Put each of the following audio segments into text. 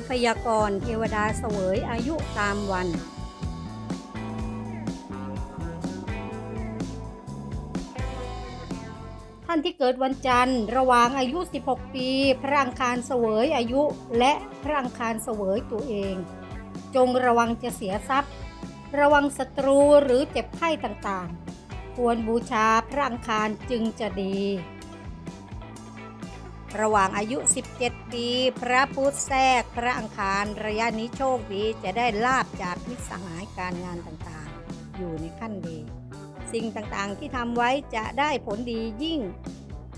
ำพยากรณ์เทวดาเสวยอายุตามวันท่านที่เกิดวันจันทร์ระหว่างอายุ 16 ปี พระอังคารเสวยอายุและพระอังคารเสวยตัวเอง จงระวังจะเสียทรัพย์ ระวังศัตรูหรือเจ็บไข้ต่างๆ ควรบูชาพระอังคารจึงจะดี ระหว่างอายุ 17 ปี พระพุธแทรก พระอังคารระยะนี้โชคดีจะได้ลาบจากมิตรสหายการงานต่างๆ อยู่ในขั้นดี สิ่งต่างๆที่ทำไว้จะได้ผลดียิ่ง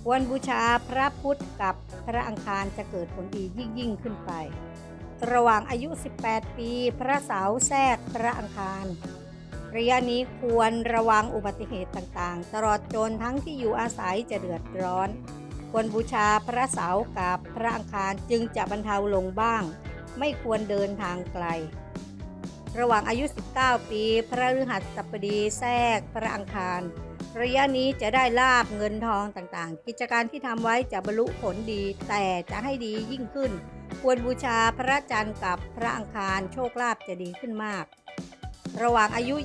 ควรบูชาพระพุธกับพระอังคารจะเกิดผลดียิ่งยิ่งๆขึ้นไประหว่างอายุ 18 ปี พระเสาแทรกพระอังคาร ระยะนี้ควรระวังอุบัติเหตุต่างๆ ตลอดจนทั้งที่อยู่อาศัยจะเดือดร้อน ควรบูชาพระเสาร์กับพระอังคารจึงจะบรรเทาลงบ้าง ไม่ควรเดินทางไกล ระหว่างอายุ 19 ปี พระฤหัสบดีแทรกพระอังคาร ระยะนี้จะได้ลาบเงินทองต่างๆ กิจการที่ทำไว้จะบรรลุผลดี แต่จะให้ดียิ่งขึ้น ควรบูชาพระจันทร์กับพระอังคารโชคลาภจะดีขึ้นมาก ระหว่างอายุ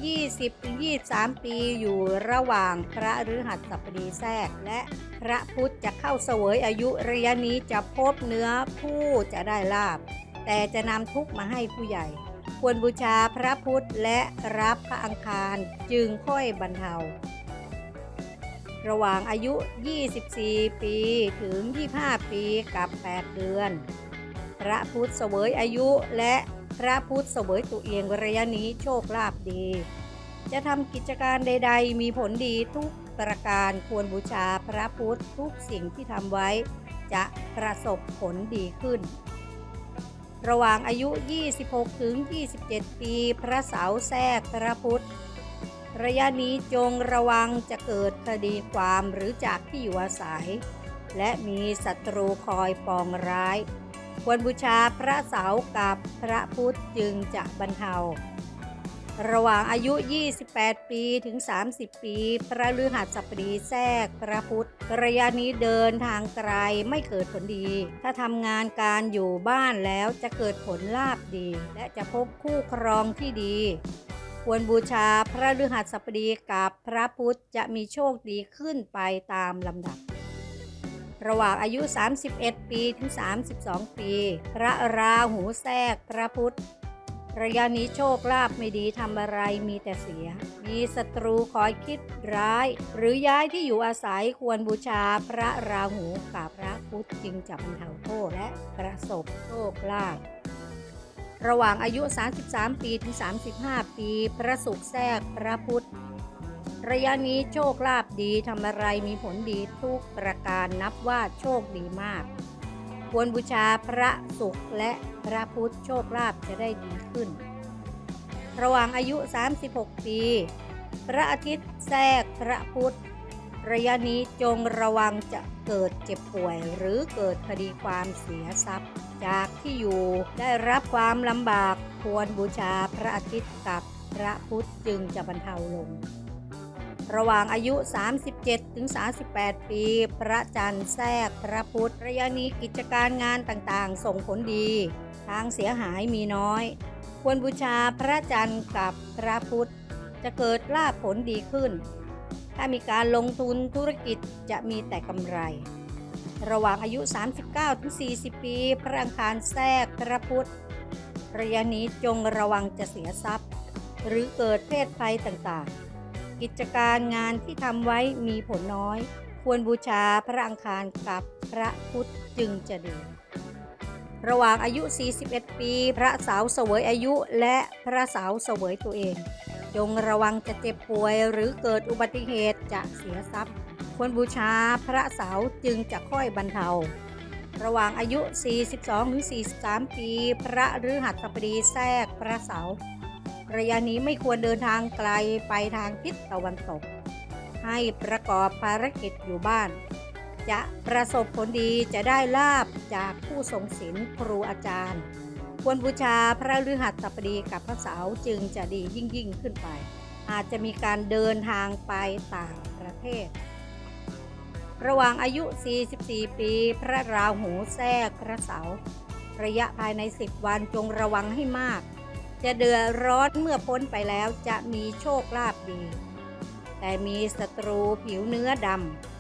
20-23 ปีอยู่ระหว่างพระฤหัสบดีแทรก และพระพุธจะเข้าเสวยอายุระยะนี้จะพบเนื้อคู่จะได้ลาบ แต่จะนำทุกมาให้ผู้ใหญ่ ควรบูชาพระพุธและรับพระอังคารจึงค่อยบรรเทา ระหว่างอายุ 24 ปีถึง 25 ปีกับ 8 เดือน พระพุทธเสวยอายุและ พระพุทธเสวยตัวเองระยะนี้โชคลาภดี จะทำกิจการใด ๆ มีผลดีทุกประการควรบูชาพระพุทธทุกสิ่งที่ทำไว้ จะประสบผลดีขึ้น ระหว่างอายุ 26 ถึง 27 ปี พระเสาแทรกพระพุทธระยะนี้จงระวังจะเกิดคดีความหรือจากที่อยู่อาศัย และมีศัตรูคอยปองร้าย ควรบูชาพระเสากับพระพุทธจึงจะบรรเทา ระหว่างอายุ 28 ปีถึง 30 ปี พระฤหัสบดีแทรกพระพุทธระยะนี้เดินทางไกลไม่เกิดผลดี ถ้าทำงานการอยู่บ้านแล้วจะเกิดผลลาภดี และจะพบคู่ครองที่ดีควรบูชาพระฤหัสบดีกับพระพุทธจะมีโชคดีขึ้นไปตามลำดับ ระหว่างอายุ 31 ปีถึง 32 ปี พระราหูแทรกพระพุทธระยะนี้โชคลาภไม่ดีทำอะไรมีแต่เสีย มีศัตรูคอยคิดร้าย หรือย้ายที่อยู่อาศัยควรบูชาพระราหูกับพระพุทธจึงจะบรรเทาโทษและประสบโชคลาภระหว่างอายุ 33 ปีถึง 35 ปี พระศุกร์แทรกพระพุทธ ระยะนี้โชคลาภดีทำอะไรมีผลดีทุกประการนับว่าโชคดีมาก ควรบูชาพระศุกร์และพระพุทธโชคลาภจะได้ดีขึ้น ระหว่างอายุ 36 ปี พระอาทิตย์แทรกพระพุทธระยะนี้จงระวังจะเกิดเจ็บป่วย หรือเกิดคดีความเสียทรัพย์ จากที่อยู่ได้รับความลำบากควรบูชาพระอาทิตย์กับพระพุทธจึงจะบรรเทาลง ระหว่างอายุ 37 ถึง 38 ปี พระจันทร์แทรกพระพุทธ ระยะนี้กิจการงานต่างๆ ส่งผลดี ทางเสียหายมีน้อย ควรบูชาพระจันทร์กับพระพุทธ จะเกิดลาภผลดีขึ้น ถ้ามีการลงทุนธุรกิจจะมีแต่กำไร ระหว่างอายุ 39 ถึง 40 ปี พระอังคารแทรกพระพุทธ ระยะนี้จงระวังจะเสียทรัพย์ หรือเกิดเพศภัยต่างๆ กิจการงานที่ทำไว้มีผลน้อย ควรบูชาพระอังคารกับพระพุทธจึงจะดี ระหว่างอายุ 41 ปี พระสาร์เสวยอายุและพระสาร์เสวยตัวเอง จงระวังจะเจ็บป่วยหรือเกิดอุบัติเหตุจะเสียทรัพย์ ควรบูชาพระสาร์จึงจะค่อยบรรเทาระหว่างอายุ 42-43 ปี พระฤหัสบดีแทรกพระเสา ระยะนี้ไม่ควรเดินทางไกลไปทางทิศตะวันตก ให้ประกอบภารกิจอยู่บ้าน จะประสบผลดีจะได้ลาบจากผู้ทรงศีลครูอาจารย์ ควรบูชาพระฤหัสบดีกับพระเสาร์จึงจะดียิ่งยิ่งขึ้นไป อาจจะมีการเดินทางไปต่างประเทศ ระหว่างอายุ 44 ปี พระราหูแทรกพระเสาร์ระยะภายใน 10 วันจงระวังให้มาก จะเดือดร้อนเมื่อพ้นไปแล้วจะมีโชคลาภดี แต่มีศัตรูผิวเนื้อด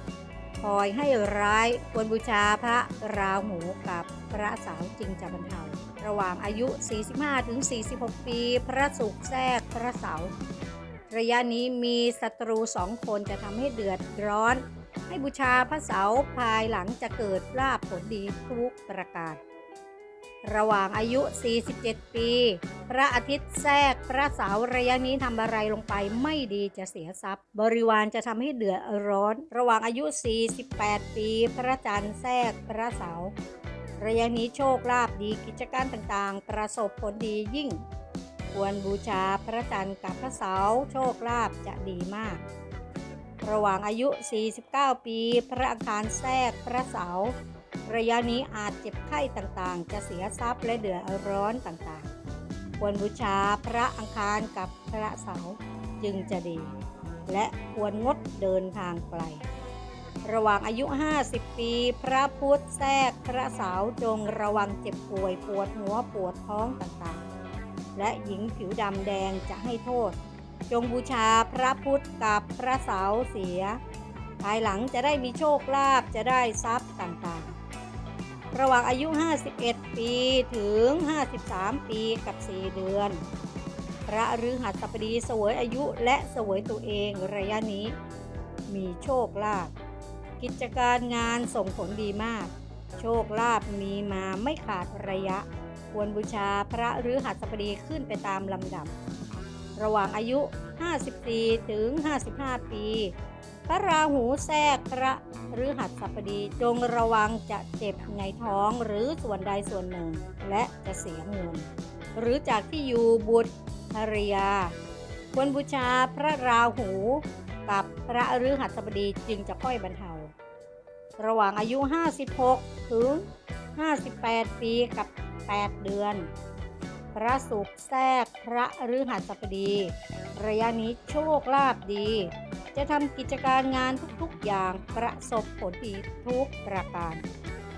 ำคอยให้ร้ายควรบูชาพระราหูกับพระเสาร์จึงจะบรรเทา ระหว่างอายุ 45-46 ปี พระศุกร์แทรกพระเสาร์ระยะนี้มีศัตรูสองคนจะทำให้เดือดร้อน ให้บูชาพระเสาภายหลังจะเกิดลาภผลดีทุกประการ ระหว่างอายุ 47 ปี พระอาทิตย์แทรกพระเสาระยะนี้ทำอะไรลงไปไม่ดีจะเสียทรัพย์ บริวารจะทำให้เดือดร้อน ระหว่างอายุ 48 ปี พระจันทร์แทรกพระเสาระยะนี้โชคลาภดีกิจการต่างๆ ประสบผลดียิ่ง ควรบูชาพระจันทร์กับพระเสาร์โชคลาภจะดีมาก ระหว่างอายุ 49 ปี พระอังคารแทรกพระเสาระยะนี้อาจเจ็บไข้ต่างๆ จะเสียทรัพย์และเดือดร้อนต่างๆ ควรบูชาพระอังคารกับพระเสาร์จึงจะดี และควรงดเดินทางไกล ระหว่างอายุ 50 ปี พระพุทธแทรกพระเสาร์จงระวังเจ็บป่วยปวดหัวปวดท้องต่างๆ และหญิงผิวดำแดงจะให้โทษ จงบูชาพระพุทธกับพระเสาร์เสีย ภายหลังจะได้มีโชคลาภจะได้ทรัพย์ต่างๆ ระหว่างอายุ 51 ปี ถึง 53 ปีกับ 4 เดือน พระฤหัสบดีเสวยอายุและเสวยตัวเองระยะนี้ มีโชคลาภกิจการงานส่งผลดีมาก โชคลาภมีมาไม่ขาดระยะ ควรบูชาพระฤหัสบดีขึ้นไปตามลำดับ ระหว่างอายุ 54 ถึง 55 ปี พระราหูแทรกพระฤหัสบดีจงระวังจะเจ็บในท้องหรือส่วนใดส่วนหนึ่ง และจะเสียเงินหรือจากที่อยู่บุตรภรรยา ควรบูชาพระราหูกับพระฤหัสบดีจึงจะค่อยบรรเทา ระหว่างอายุ 56 ถึง 58 ปีกับ 8 เดือน พระศุกร์แทรกพระฤหัสบดี ระยะนี้โชคลาภดี จะทำกิจการงานทุกๆอย่างประสบผลดีทุกประการ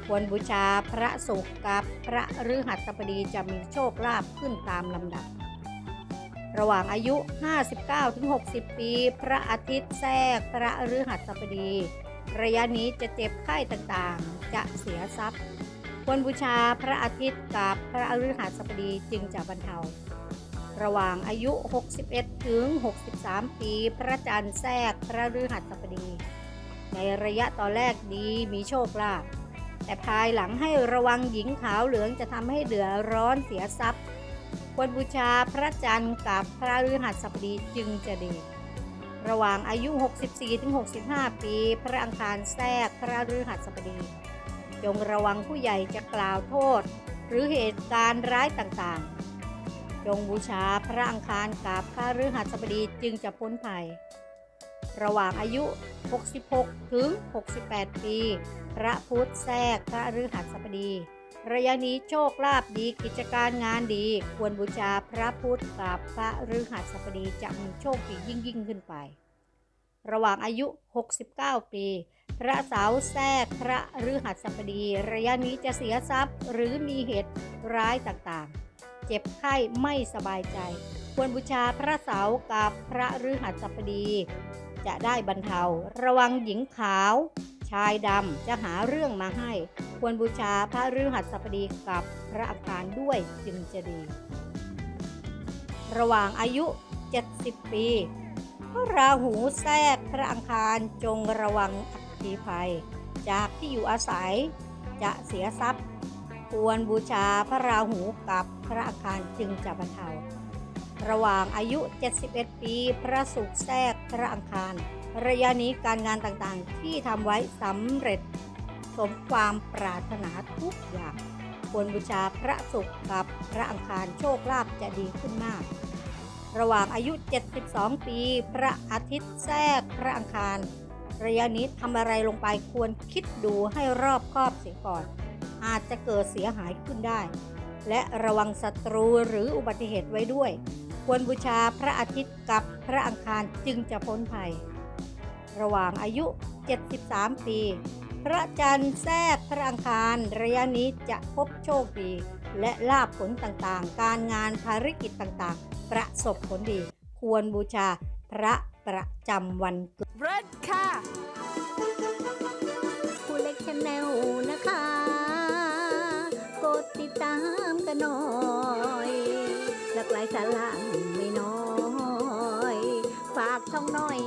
ควรบูชาพระศุกร์กับพระฤหัสบดีจะมีโชคลาภขึ้นตามลำดับ ระหว่างอายุ 59-60 ปี พระอาทิตย์แทรกพระฤหัสบดี ระยะนี้จะเจ็บไข้ต่างๆ จะเสียทรัพย์ ควรบูชาพระอาทิตย์กับพระฤหัสบดีจึงจะบรรเทา ระหว่างอายุ 61 ถึง 63 ปี พระจันทร์แทรกพระฤหัสบดี ในระยะตอนแรกดีมีโชคลาภแต่ภายหลังให้ระวังหญิงขาวเหลืองจะทำให้เดือดร้อนเสียทรัพย์ ควรบูชาพระจันทร์กับพระฤหัสบดีจึงจะดี ระหว่างอายุ 64-65 ปี พระอังคารแทรกพระฤหัสบดี จงระวังผู้ใหญ่จะกล่าวโทษ หรือเหตุการณ์ร้ายต่างๆ จงบูชาพระอังคารกับพระฤหัสบดีจึงจะพ้นภัย ระหว่างอายุ 66 ถึง 68 ปี พระพุทธแทรกพระฤหัสบดี ระยะนี้โชคลาภดีกิจการงานดี ควรบูชาพระพุทธกับพระฤหัสบดีจะมีโชคดียิ่งยิ่งขึ้นไประหว่างอายุ 69 ปี พระเสาร์แทรกพระฤหัสบดี ระยะนี้จะเสียทรัพย์หรือมีเหตุร้ายต่างๆ เจ็บไข้ไม่สบายใจ ควรบูชาพระเสาร์กับพระฤหัสบดี จะได้บรรเทา ระวังหญิงขาว ชายดำจะหาเรื่องมาให้ ควรบูชาพระฤหัสบดีกับพระอังคารด้วยจึงจะดี ระหว่างอายุ 70 ปีพระราหูแทรกพระอังคารจงระวังอัคคีภัย จากที่อยู่อาศัยจะเสียทรัพย์ ควรบูชาพระราหูกับพระอังคารจึงจะบรรเทา ระหว่างอายุ 71 ปี พระศุกร์แทรกพระอังคาร ระยะนี้การงานต่างๆ ที่ทำไว้สำเร็จ สมความปรารถนาทุกอย่าง ควรบูชาพระศุกร์กับพระอังคารโชคลาภจะดีขึ้นมาก ระหว่างอายุ 72 ปี พระอาทิตย์แทรกพระอังคาร ระยะนี้ทำอะไรลงไปควรคิดดูให้รอบคอบเสียก่อน อาจจะเกิดเสียหายขึ้นได้ และระวังศัตรูหรืออุบัติเหตุไว้ด้วย ควรบูชาพระอาทิตย์กับพระอังคารจึงจะพ้นภัย ระหว่างอายุ 73 ปี พระจันทร์แทรกพระอังคารระยะนี้จะพบโชคดี และลาบผลต่างๆ การงานภารกิจต่างๆ ประสบผลดี ควรบูชาพระประจำวันเกิดเรดค่ะามกันหน่อยหลากหลายสาระไม่น้อย ฝากช่องหน่อย